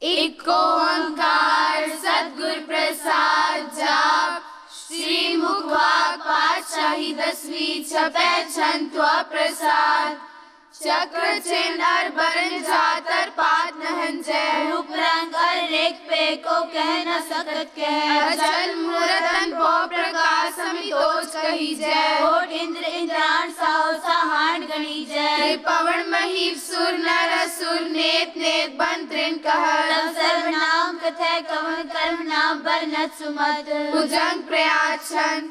Iko Ankar, Sadgur Prasad jap Shri Mukhwak Patshahi Dasvi Chape Chantwa Prasad, चक्र चिन्ह और बरन जातर पात नहन जय। उपरंग और रेख पे को कह न सकत कह। अचल मूरतन पो प्रकाश समितोज कही जय। ओट इंद्र इंद्राण साहो सहान गणी जय। पवन महीप सुर नर असुर नेत नेत बंत्रिन तब कहर सर्वनाम कथय कवन कर्म नाम बरनत सुमत। भुजंग प्रयाचन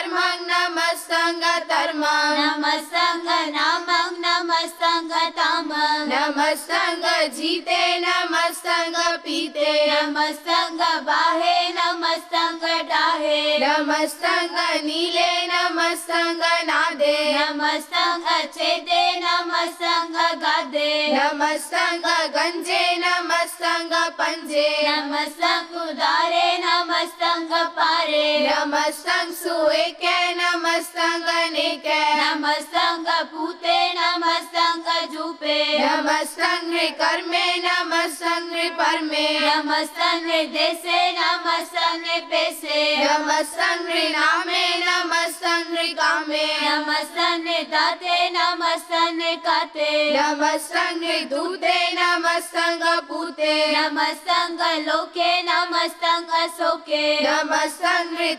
जीते नमस्तंग पीते नमस्तंग बाहे नमस्तंग डाहे नमस्तंग नीले नमस्तंग नादे नमस्तंग छेदे नमस्तंग गादे नमस्तंग गंजे नमस्तंग पंजे नमस्तंग उदारे नमस्तंग पारे नमस्तंग सुएके ಪೂತೇನಕ್ಕೆ ನಮಸ್ತಂಗನಿಕೆ ನಮಸ್ತಂಗ ಪೂತೆ ನಮಸ್ತಂಗ ಜೂಪೆ ನಮಸ್ತಂಗ್ರಿ ಕರ್ಮೆ ನಮಸ್ತಂಗ್ರಿ ಪರ್ಮೆ ನಮಸ್ತಂಗ್ರಿ ದೇಸೆ ನಮಸ್ತಂಗ್ರಿ ಪೇಸೆ ನಮಸ್ತಂಗ್ರಿ ನಾಮೆ ನಮಸ್ತಂಗ್ರಿ ಕಾಮೆ ನಮಸ್ತಂಗ್ರಿ ತಾತೆ ನಮಸ್ತಂಗ್ರಿ ಕಾತೆ ನಮಸ್ತಂಗ್ರಿ ದೂತೆ ನಮಸ್ತಂಗ ಪೂತೆ ನಮಸ್ತಂಗ ಲೋಕೆ ನಮಸ್ತಂಗ शोके नमसङ्गने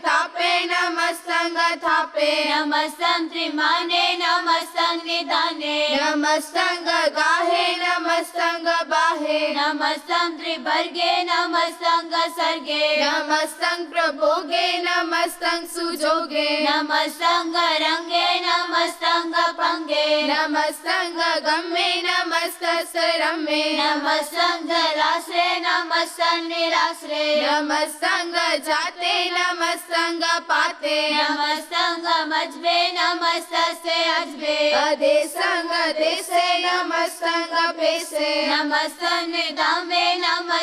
नम सङ्ग गाहे नमस्त बाहे नमस्तृ भर्गे त्रिभर्गे संग सर्गे नमस्त प्रभोगे नमस्त सुजोगे नमसङ्गरङ्गे रंगे नमस्तंग पंगे नमस्तंग गम्मे नमस्तस् रमे नमस्तंग रासरे नमस्तंग निरासरे नमस्तंग जाते नमस्तंग पाते नमस्तंग मजबे नमस्तसे अजबे अदे संग देसे नमस्तंग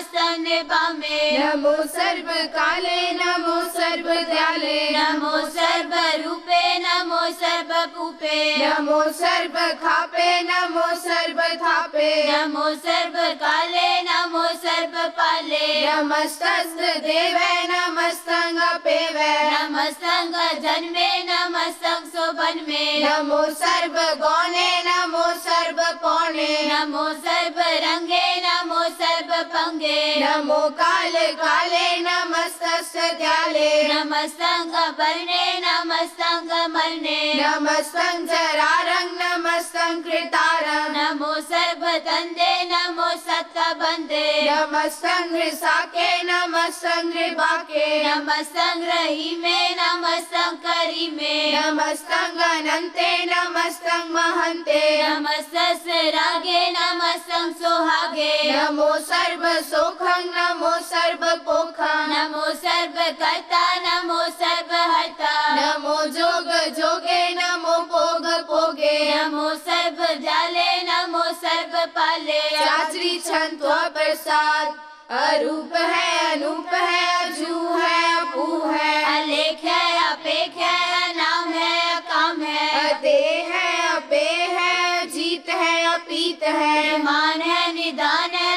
नमस्तंग बामे नमो सर्व काले नमो सर्व दयाले नमो सर्व रूपे नमो सर्व पूपे नमो सर्व खापे नमो सर्व थापे नमो सर्व काले नमो सर्व पाले नमस्तस्त देवे नमस्तंग पेवे नमस्तंग जन्मे नमस्तंग सोबन में नमो सर्व गौने नमो सर्व पौने नमो सर्व रंगे नमो सर्व पंगे नमो काल काले नमस्तस्त दयाले नमस्तंग वर्णे नमस्तंग मरणे। नमस्तं जरारं नमस्तं कृतारं नमो सर्व तंदे नमो सत्ता बंदे। नमस्तं साके नमस्तं बाके। नमस्तंग रही में नमस्तंग करी में नमस्तं अनन्ते नमस्तं महन्ते नमस्तस रागे नमस्तंग सोहागे। नमो सर्व सोखं नमो सर्व पोखं नमो सर्व कर्ता नमो सर्व हर्ता नमो जोग जोगे नमो पोग पोगे। नमो सर्व जाले नमो सर्व पाले चाचरी छंत्व प्रसाद। अरूप है अनूप है अजू है अपू है। अलेख है अपेख है नाम है काम है। अते है अपे है जीत है अपीत है। मान है निदान है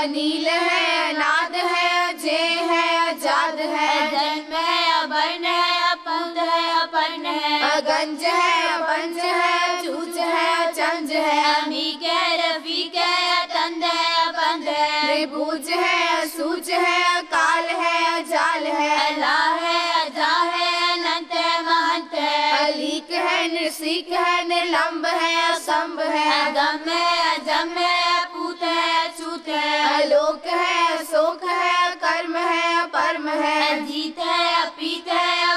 अनील है अनाद है अजय है अजाद है। जन्म है अवर्ण है अपंग है अपर्ण है। अगंज है अपंज है चूज़ है अचंज है। अमीक है रफीक है अतंद है अपंद है। त्रिभुज है असूज है अकाल है है निर्सिक है निर्लंब है असंभ है। अगम है अजम है अपूत है अछूत है। अलोक है अशोक है कर्म है परम है। जीत है अपीत है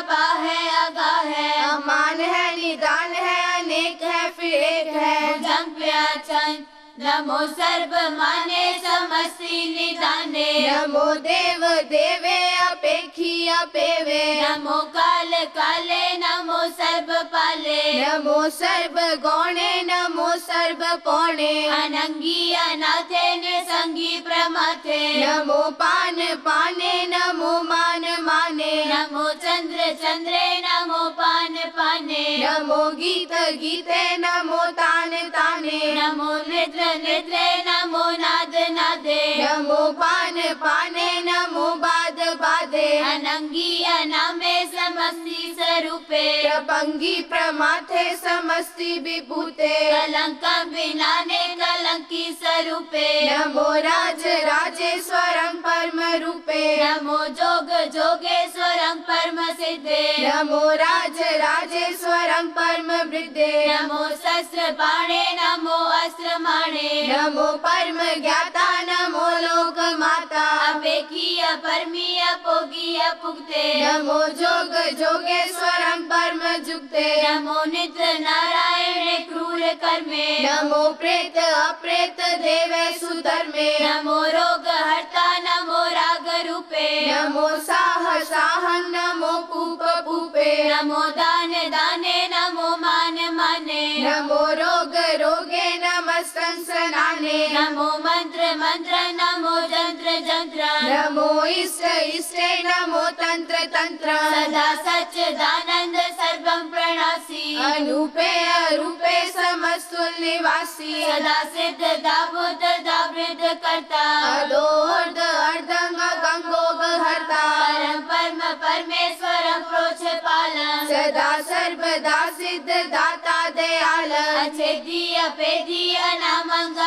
नमो सर्व माने समस्ति निदाने। नमो देव देवे अपेखी अपेवे। नमो काल काले नमो सर्व पाले नमो सर्व गौणे नमो सर्व पौणे। अनंगी अनाथे ने संगी प्रमाथे। नमो पान पाने नमो मान माने। नमो चंद्र चंद्रे नमो पान पाने। नमो गीत गीते नमो तान ताने। नमो निद्र निद्रे नमो नाद नादे। नमो पान पाने नमो बाद बादे। अनंगी अनामे समस्ति स्वरूपे। प्रपंगी प्रमाथे समस्ति विभूते। कलंकम विनाने कलंकी स्वरूपे। नमो राज राजेश्वरं परम रूपे। नमो जोग जोगेश्वरं परम सिद्धे। नमो राज राजेश्वरं परम वृद्धे। नमो शस्त्र बाणे नमो अस्त्र माणे। नमो परम ज्ञाता नमो लोक माता। अपेखी अपरमी अपोगी अपुगते नमो जोग जोगेश्वरं परम जुक्ते नमो निद्र नारायण क्रूर कर्मे। नमो प्रेत अप्रेत देवे सुधर्मे। नमो रोग हर्ता नमो राग रूपे। नमो साह साहं नमो पूप पूपे नमो दान दाने नमो रोग रोगे नमस्तं नमो मंत्र मंत्र नमो जंत्र जंत्र। नमो इष्ट इष्टे नमो तंत्र तंत्र। सदा सच्चिदानंद सर्वं प्रणासी। अनूपे अरूपे समस्तुल निवासी। सदा सिद्ध दाबुद दावृद करता। अदोर्ध अर्धंग गंगोग हरता। परम परम परमेश्वरं प्रोच पालन। सदा सर्वदा सिद्ध दाता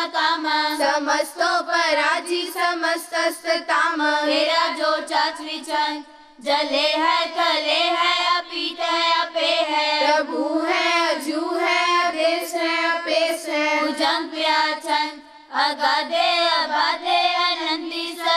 काम। समस्तोपराजी समस्तस्ताम तेरा जो चाचवी चंद जले है थले है अपीत है अपे है। प्रभु है अजू है आदेश है अपेश है। भुजंग प्याचन अगाधे अबाधे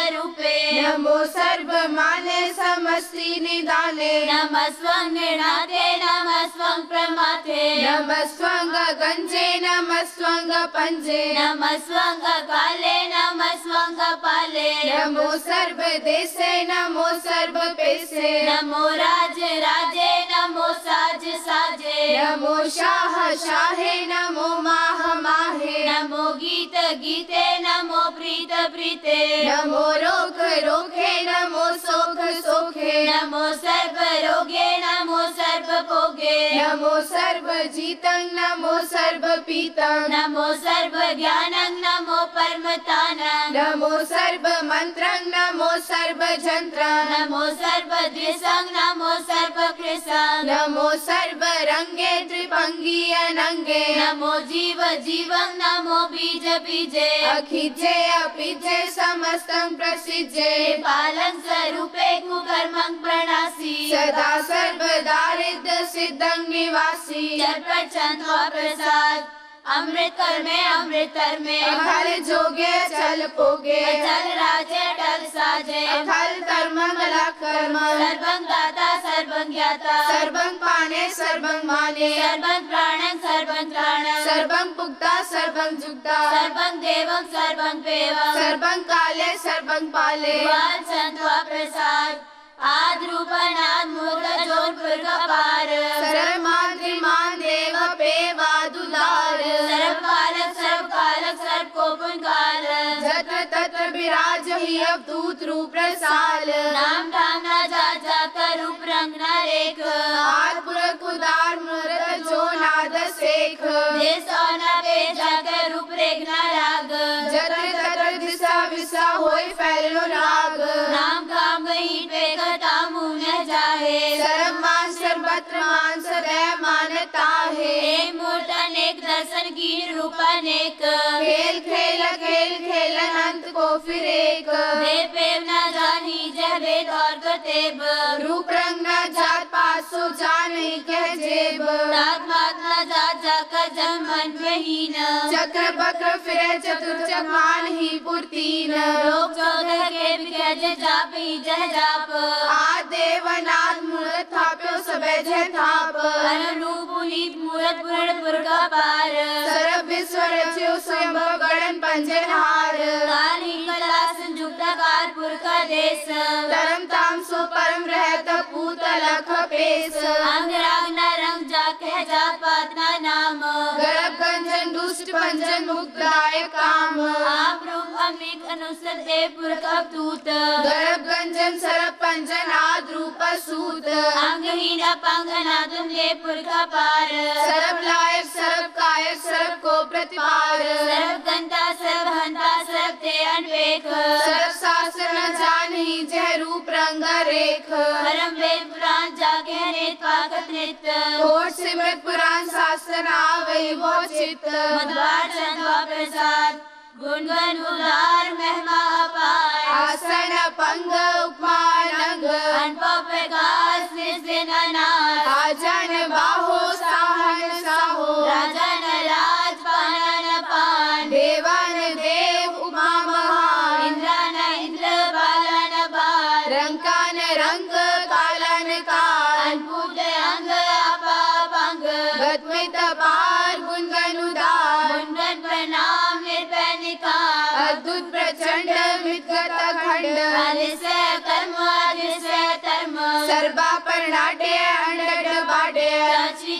स्वरूपे। नमो सर्व माने समस्ति निदाने। नमस्वं निर्णाते नमस्वं प्रमाथे नमस्वंग गंजे नमस्वंग पंजे नमस्वं काले नमस्वं पाले नमो सर्व देशे नमो सर्व पेशे नमो राज राजे नमो साज साजे। नमो शाह शाहे नमो प्रीत नमो रोग रोगे नमो सोख सोखे नमो सर्व रोगे नमो सर्व भोगे नमो सर्व जीतं नमो सर्व पीतं नमो सर्व ज्ञानं नमो परमतानं नमो सर्व मन्त्रं नमो सर्व जन्त्रं नमो सर्व दृशं नमो सर्व कृशं नमो सर्व रंगे त्रिभङ्गी अनङ्गे नमो जीव जीवं नमो बीज बीजे अखिजे अपिजे समस्तं प्रसिद्धे। पालं स्वरूपे कुकर्मं प्रणासी। सदा सर्वदारिद्र सिद्धं निवासी। चर चंद्र प्रसाद। अमृत कर में अमृतर में। अखल जोगे चल पोगे। चल राजे टल साजे। अखल कर्मंगल कर्म सर्वं दाता सर्वं ज्ञाता। सर्वं पाने सर्वं माने। सर्वं प्राणं सर्वं त्राणं। सर्वं पुक्ता सर्वं जुक्ता सर्वं देवं सर्वं देवं। सर्वं काले सर्वं पाले। वाल संत्वा प्रसाद। आद रूपनाद मूल जोधपुर पार सर्वमाद्रिमान देव पेवादुदार सर्व पालक सर्व कालक सर्व कोपुन काल जत्र तत्र विराज ही अवधूत रूप रसाल नाम धाम ना जा रूप रंग ना रेख आत्पुर कुदार मूर्त जो नाद शेख देश और ना सदैव है। एक मूर्त अनेक दर्शन की रूप अनेक। खेल खेल खेल खेल अंत को फिर एक। देव पेव न जानी जह वेद और गतेब रूप रंग न जात पात सो जान ही कह जेब नाथ मात न जा जाकर जन मन महीन चक्र बक्र फिरे चतुर चमान ही पुरतीन। लोक चौदह के बिगज जाप ही जह जाप। आ देवनाथ मूर्त थाप्यो सबे जय थाप। अनुरूप पुनीत मूरत पूर्ण पुर का पार। सर्व विश्व रच्यो स्वयं गण अंजनहार काली संयुक्ताकार पुरख देश। धर्म ताम सो परम रहत पूत लख पेश। अंग राग न रंग जा कह जात पात ना नाम। गर्भ गंजन दुष्ट पंजन मुक्तदायक काम। आप रूप अमिक अनुसद ए पुरख अवतूत गर्भ गंजन सरप पंजन आद रूप सूत। अंगहीन अपंग अनादम ले पुरख पार। सरब लायक सरब कायक सरब को प्रतिपार। सर्व गंता सर्व हंता सर्व ते अनवेक। रूप रंग रेख परम वेद पुराण जाके हरेत पाकत नित कोट सिमृत पुराण शास्त्र आवई वो चित मधुबार चंद्वा प्रसाद गुणगन उदार महिमा अपार आसन पंग उपमानंग अनुभव प्रकाश निस्दिन अनाथ आजन बाहो साहन खंड। कर्म धर्म। श्री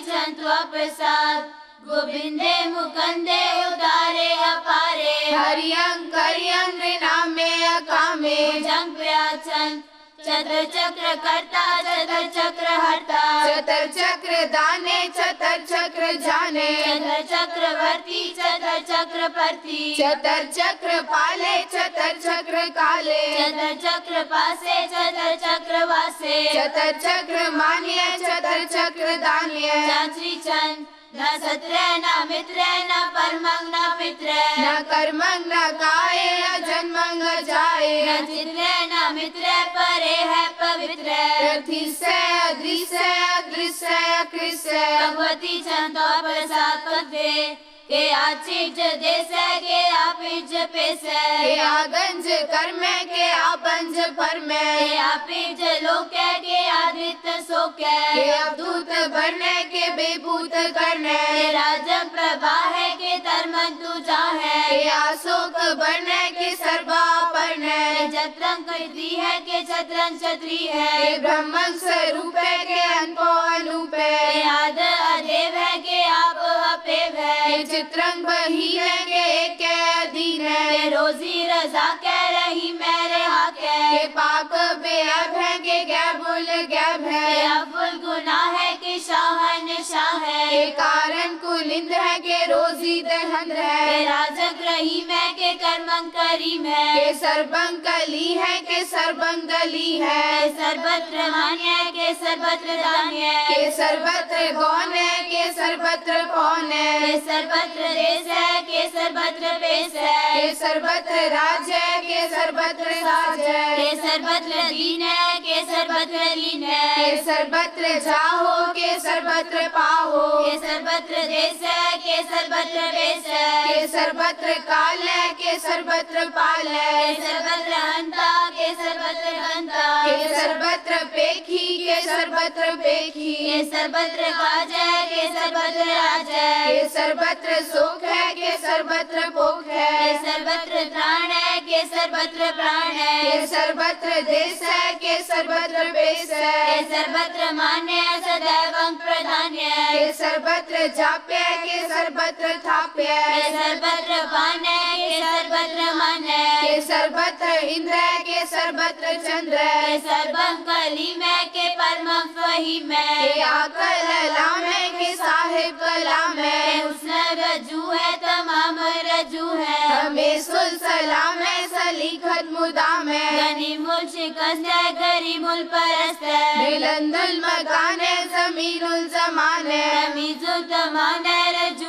प्रसाद गोविंदे मुकंदे उतारे अपारे। हरियं करियं नामे अकामे। जंग प्रयाचन चतुर चक्र कर्ता चतुर चक्र हरता चतर चक्र दाने चतर चक्र जाने चतुर चक्रवर्ती चतुर चक्रवर्ती चतर चक्र पाले चतर चक्र काले चतुर चक्र पासे चतुर चक्र वासे चतर चक्र मान्य चतर चक्र दान्य चाचरी चंद न सत्रे न मित्र न परमंग न पित्र। न कर्मंग न काय न जाए चित्र न मित्र परे है पवित्र। प्रथि से अदृश्य अदृश्य। कृष्य भगवती चंदो प्रसाद पदे के आचिज देश के आपिज पेश के आगंज कर्म के आपंज पर के में आपिज लोक के आदित शोक। के अवधूत बनने के बेभूत करने। के राजम प्रभा है के धर्म तुझा है। के आशोक बनने के सर्वा के परने जत्रंग कृति है के छत्रंग छत्री के है ब्रह्मं स्वरूप है के अनपो चित्रंग बही के कैदी है। रोजी रजा कह रही, मेरे हक के पाक बेअब है के गैबुल गैब है। अबुल गुनाह है के शाह के है कारण कुलिंद है के रोजी दहंद के है राजक रहीम है के कर्मं करीम है के सर्वंग कली है के सर्वंगली के है सर्वत्र मान्य है के सर्वत्र दान्य है। के सर्वत्र गौन है के सर्वत्र कौन के है सर्वत्र देश है के सर्वत्र पेश है। के सर्वत्र राज्य है के सर्वत्र साज के है सर्वत्र दीन है के सर्वत्र के है सर्वत्र जाहो के सर्वत्र पाहो के सर्वत्र देश है के सर्वत्र है के सर्वत्र काल है के सर्वत्र पाल के है सर्वत्र हंता के सर्वत्र गंता के सर्वत्र पेखी के सर्वत्र पेखी के सर्वत्र काज है के सर्वत्र राज है के सर्वत्र सुख है के सर्वत्र भोग है के सर्वत्र त्राण है के सर्वत्र प्राण है के सर्वत्र देश है के सर्वत्र के है सर्वत्र मान्य सदैव प्रधान्य। के सर्वत्र जाप्य के सर्वत्र थाप्य। के सर्वत्र पान है के सर्वत्र मन है के सर्वत्र इंद्र के सर्वत्र चंद्र। के सर्वं कली में के परम वही में के आकल लाम के साहिब कलाम। के है उसने रजू है सलाम है सलीखत मुदाम है गनी मुल शिकस्त है परस्त। है मिलंदुल मकान है जमीनुल जमान है। रमीजुल तमान है रजू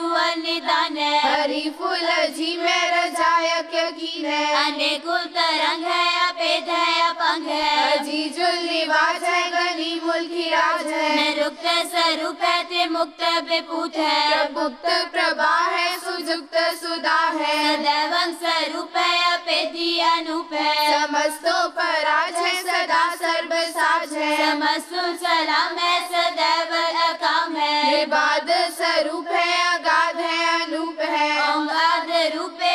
निदान है। हरी फूल जी में रजायक यकीन है। अनेकुल तरंग है अपेद है अपंग है। जी जुल्ली निवाज है गनी मुल्की राज है। रुक्त स्वरूप है ते मुक्त विपूत है। मुक्त प्रभा है सुजुक्त सुधा है। सदैवं स्वरूप है अपेदी अनूप। है समस्तो पराज है सदा सर्व साज है। समस्तु सलाम है सदैव अकाम है। निबाद स्वरूप है अगाध है अनूप है। अगाध रूपे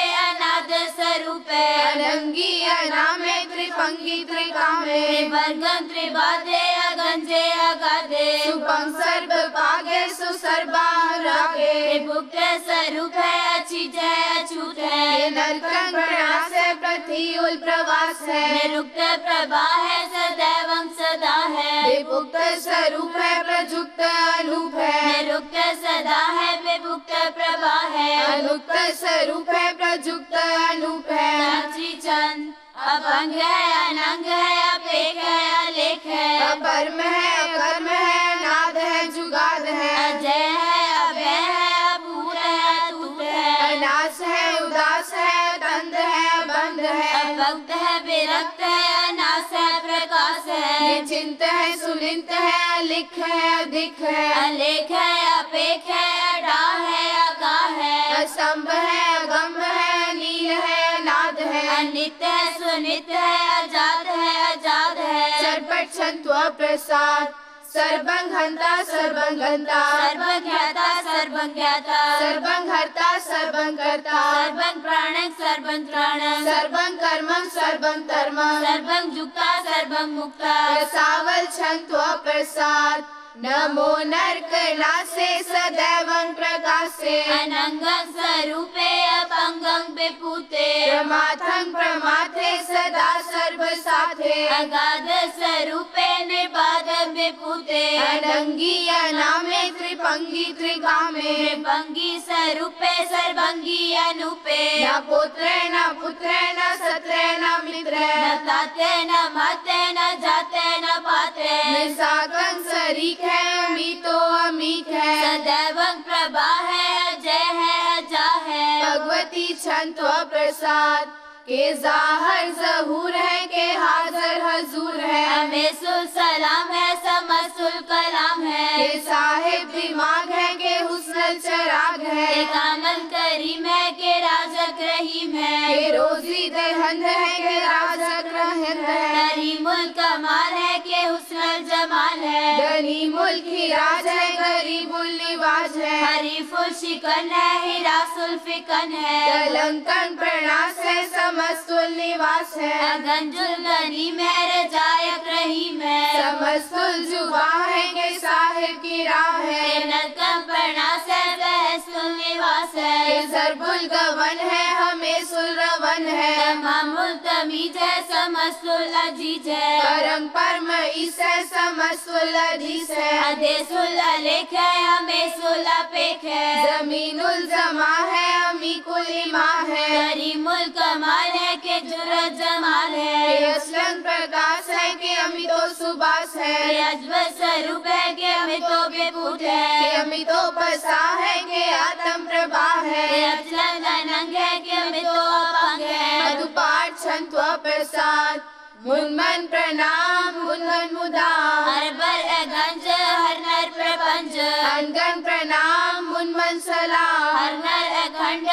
रूपे अलंगी अनामे त्रिपंगी त्रिकामे। त्रिवर्गं त्रिबाधे अगंजे अगादे। सुपं सर्व पागे सुसर्वानुरागे भुक्ते स्वरूपे अच्छी जय अछूत। नरकं प्रणास है पृथ्वी प्रवास। है निरुक्त प्रभा है सदैव सदा है। विभुक्त स्वरूप है प्रजुक्त अनूप। है निरुक्त सदा है विभुक्त प्रभा है अनुक्त स्वरूप है प्रजुक्त अनूप है चंद अपंग है अनंग है अपेक है अलेख। है अपरम है कर्म है नाद है जुगाद है अजय है अभय है अपूर है अतूत है अनास है उदास है तंद है बंद है अभक्त है विरक्त है अनास है प्रकाश है निचिंत है सुनिंत है लिख है अधिक है अलेख है अपेख है असंभ है अगम है नील है नाद है। अनित है सुनित है अजात है अजात है। चरपट छंत्व प्रसाद सर्वं हंता सर्वं गंता। सर्वज्ञाता सर्वज्ञाता सर्वं हर्ता सर्वं कर्ता। सर्वं प्राणं सर्वं त्राणं। सर्वं कर्मं सर्वं धर्मं। सर्वं युक्ता सर्वं मुक्ता। रसावल छंत्व प्रसाद नमो नरकनासे सदैवं प्रकाशे। अनंगं स्वरूपे अपंगं विपूते। प्रमाथं प्रमाथे सदा सर्वसाथे। अगाध स्वरूपे निर्बाध विपूते। अनंगी अनामे त्रिपंगी त्रिकामे। त्रिभंगी स्वरूपे सर्वंगी अनुपे। न पुत्रे न पुत्र न सत्र न मित्र। न ताते न माते न जाते न पाते निसागन छंत्व प्रसाद के जाहर जहूर है के हाजर हजूर है। हमें सुल सलाम है समसुल कलाम है। के साहिब दिमाग है के हुस्न चराग है। के कामल करीम है के राजक रहीम है। के रोजी दहंद है के राजक रहंद है। करीमुल कमाल है के हुस्नल जमाल है। गनी मुल्क राज है गरीब निवाज है। हरीफुल शिकन है हिरासुल फिकन है। कलंकन प्रणास है समस्तुल निवास है। अगंजुल गनी मेरे रजायक रहीम है। समस्तुल जुबा है जरबुल गवन है हमें सुलरवन है। तमामुल तमीज है समस्तुल अज़ीज़ है। परम परम ईस है समस्तुल अधीस है। अदेसुल अलेख है हमें सुल अपेख है। जमीनुल जमा है अमी कुल इमा है। करीमुल कमाल है के जुरत जमाल है। असलन प्रकाश है के अमितो सुबास है। के अजब स्वरूप है के हमें तो बेपूत के है अमितो बसा है के आत्म प्रभा है। के मधुपाठ छंत्व प्रसाद मुन्मन प्रणाम मुन्मन मुदा हर बर हर नर प्रपंच अनगन प्रणाम मुन्मन सलाम हर नर अखंड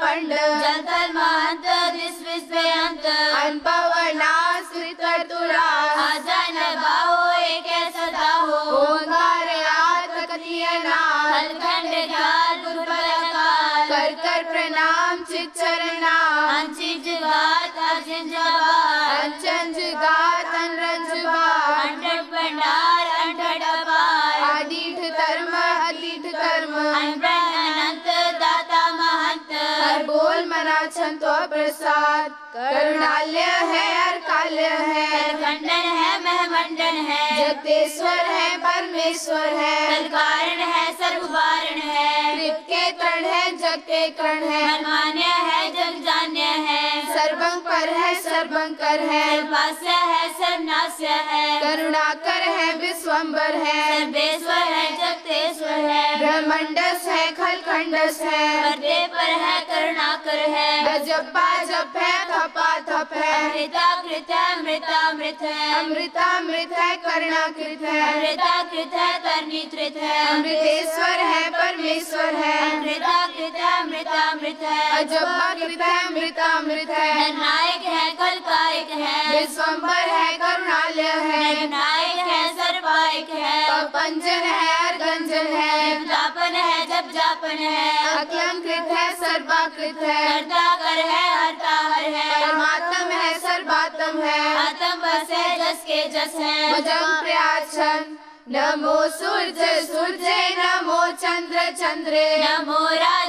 जिसवि जंतर महंत दिस विश्वयंत अनपवनास त्रितुरास आजा न बाहो एक सदा हो ओंकार आत कथियनाथ खलखंड प्रसाद। करुणालय है हर काल्य है। खंडन है महमंडन है। जगतेश्वर है परमेश्वर है। कारण है सर्ववारण है। कृप के तरण है जग के कर्ण है। मनमान्य है जग जान्य है। पर है सर्वंकर है। सर्वास्य है सर्वनाश्य है। करुणाकर है विश्वम्बर है। सर्वेश्वर है जगतेश्वर है। ब्रह्मंडस है खलखंडस है। पर्दे पर है करुणाकर है। जपा जप है थपा थप है। अमृता कृत है अमृतामृत है। अमृतामृत है करुणाकृत है। अमृता कृत है तरनी त्रित है। अमृतेश्वर है परमेश्वर है। अमृता कृत है अमृतामृत है। अजबाकृत है अमृतामृत है। निर्णायक है कल कायक है। विश्वम्बर है करुणालय है। निर्णायक है सर्वायक है। पंजन है अर्गंजन है। जापन है जब जापन है। अक्लंकृत है सर्वाकृत है। करता कर है हरता हर है। परमात्म है सर्वात्म है। आत्म बस है जस के जस है। प्रयाचन नमो सूर्य सूर्य नमो चंद्र चंद्रे। नमो राज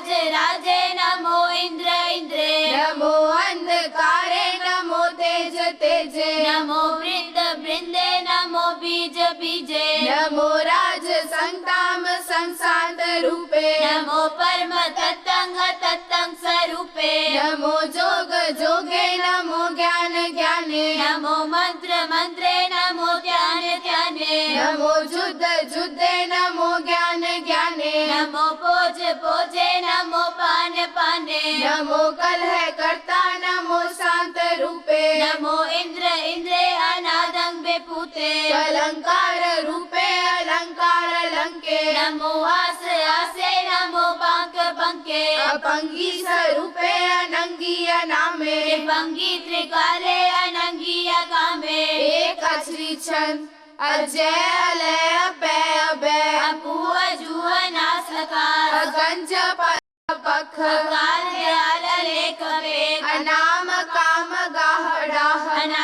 बीज नमो राज संताम संसांत रूपे नमो परम तत्तंग तत्तंग स्वरूपे। नमो जोग जोगे नमो ज्ञान ज्ञाने। नमो मंत्र मंत्रे नमो ध्यान ध्याने नमो जुद्ध जुद्धे नमो ज्ञान ज्ञाने नमो पोज पोजे नमो पान पाने। नमो कल है कर्ता नमो शांत रूपे। नमो इंद्र इंद्रे अनादंग बेपूते अलंकार रूपे अलंकार अलंके नमो आस आसे नमो बांक बंके अपंगी स्वरूपे अनंगी अनामे त्रिभंगी त्रिकाले अनंगी अकामे एक अछरी छंद अजय अलय अपू अजू पख। काल लेख वेग अनाम काम गाह डाह। न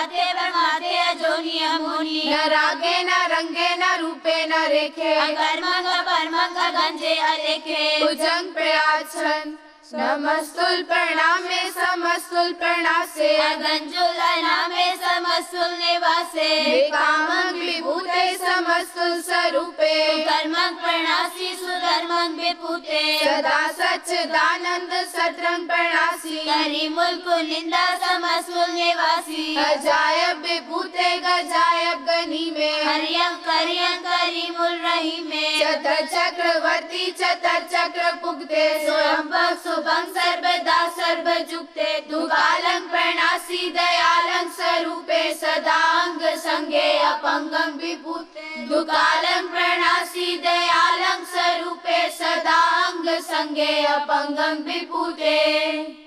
रागे न रंगे न रूपे न रेखे। अकर्मंग परमंग गंजे अलेखे। भुजंग प्रयाचन नमस्तुल प्रणामे समस्तुल प्रणासे अगंजुल नामे समस्तुल निवासे कामं विभूते समस्तुल स्वरूपे कर्मंग प्रणासी सुधर्मंग विपूते सदा सच्चिदानंद सतरंग प्रणासी करी मुल्क निंदा समस्तुल निवासी अजायब विभूते गजायब गनी में हरियं करियं करी मुल रही में। चतर चक्रवर्ती चतर चक्र पुगते स्वयं शुभं सर्वदा सर्वजुक्ते दुकालं प्रणासी दयालं स्वरूपे, सदांग संगे अपंगं विभूते। दुकालं प्रणासी दयालं स्वरूपे, सदांग संगे अपंगं विभूते।